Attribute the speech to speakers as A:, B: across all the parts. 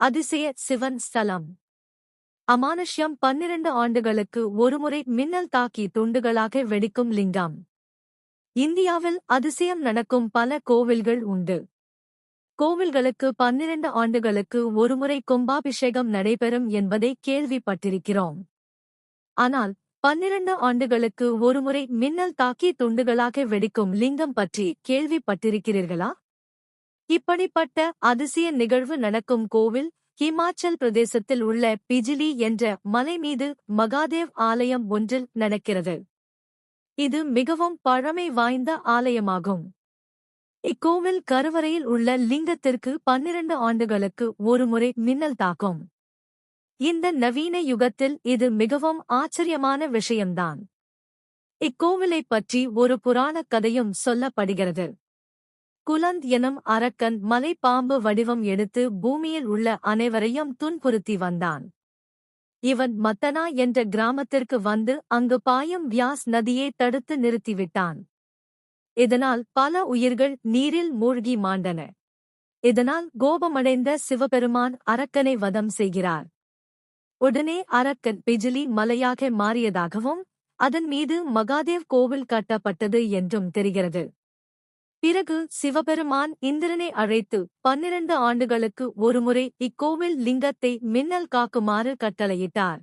A: அதிசய சிவன் ஸ்தலம். அமானுஷ்யம் பன்னிரண்டு ஆண்டுகளுக்கு ஒருமுறை மின்னல் தாக்கி துண்டுகளாக வெடிக்கும் லிங்கம். இந்தியாவில் அதிசயம் நடக்கும் பல கோவில்கள் உண்டு. கோவில்களுக்கு பன்னிரண்டு ஆண்டுகளுக்கு ஒருமுறை கும்பாபிஷேகம் நடைபெறும் என்பதை கேள்விப்பட்டிருக்கிறோம். ஆனால் பன்னிரண்டு ஆண்டுகளுக்கு ஒருமுறை மின்னல் தாக்கி துண்டுகளாக வெடிக்கும் லிங்கம் பற்றி கேள்விப்பட்டிருக்கிறீர்களா? இப்படிப்பட்ட அதிசய நிகழ்வு நடக்கும் கோவில் ஹிமாச்சல் பிரதேசத்தில் உள்ள பிஜிலி என்ற மலை மீது மகாதேவ் ஆலயம் ஒன்றில் நடக்கிறது. இது மிகவும் பழமை வாய்ந்த ஆலயமாகும். இக்கோவில் கருவறையில் உள்ள லிங்கத்திற்கு பன்னிரண்டு ஆண்டுகளுக்கு ஒருமுறை மின்னல் தாக்கும். இந்த நவீன யுகத்தில் இது மிகவும் ஆச்சரியமான விஷயம்தான். இக்கோவிலைப் பற்றி ஒரு புராணக் கதையும் சொல்லப்படுகிறது. குலந்த் எனும் அரக்கன் மலைப்பாம்பு வடிவம் எடுத்து பூமியில் உள்ள அனைவரையும் துன்புறுத்தி வந்தான். இவன் மத்தனா என்ற கிராமத்திற்கு வந்து அங்கு பாயும் வியாஸ் நதியை தடுத்து நிறுத்திவிட்டான். இதனால் பல உயிர்கள் நீரில் மூழ்கி மாண்டன. இதனால் கோபமடைந்த சிவபெருமான் அரக்கனை வதம் செய்கிறார். உடனே அரக்கன் பிஜிலி மலையாக மாறியதாகவும் அதன் மீது மகாதேவ் கோவில் கட்டப்பட்டது என்றும் தெரிகிறது. பிறகு சிவபெருமான் இந்திரனை அழைத்து பன்னிரண்டு ஆண்டுகளுக்கு ஒருமுறை இக்கோவில் லிங்கத்தை மின்னல் காக்குமாறு கட்டளையிட்டார்.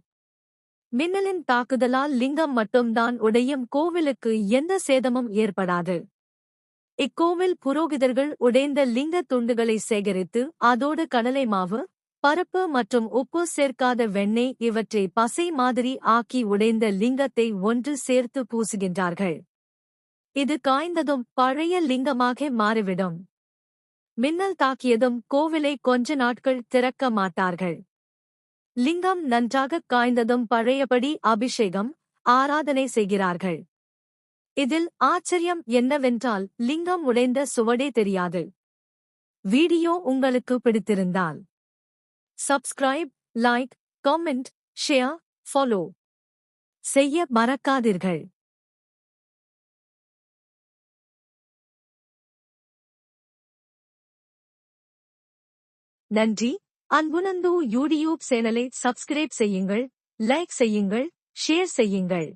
A: மின்னலின் தாக்குதலால் லிங்கம் மட்டும்தான் உடையும் கோவிலுக்கு எந்த சேதமும் ஏற்படாது. இக்கோவில் புரோகிதர்கள் உடைந்த லிங்க துண்டுகளை சேகரித்து அதோடு கடலை மாவு பருப்பு மற்றும் உப்பு சேர்க்காத வெண்ணெய் இவற்றை பசை மாதிரி ஆக்கி உடைந்த லிங்கத்தை ஒன்று சேர்த்து பூசுகின்றார்கள். இது காய்ந்ததும் பழைய லிங்கமாக மாறிவிடும். மின்னல் தாக்கியதும் கோவிலை கொஞ்ச நாட்கள் திறக்க மாட்டார்கள். லிங்கம் நன்றாக காய்ந்ததும் பழையபடி அபிஷேகம் ஆராதனை செய்கிறார்கள். இதில் ஆச்சரியம் என்னவென்றால் லிங்கம் உடைந்த சுவடே தெரியாது. வீடியோ உங்களுக்கு பிடித்திருந்தால் subscribe like comment share follow செய்ய மறக்காதீர்கள். நன்றி. அன்புனந்து யூடியூப் சேனலை சப்ஸ்கிரைப் செய்யுங்கள் லைக் செய்யுங்கள் ஷேர் செய்யுங்கள்.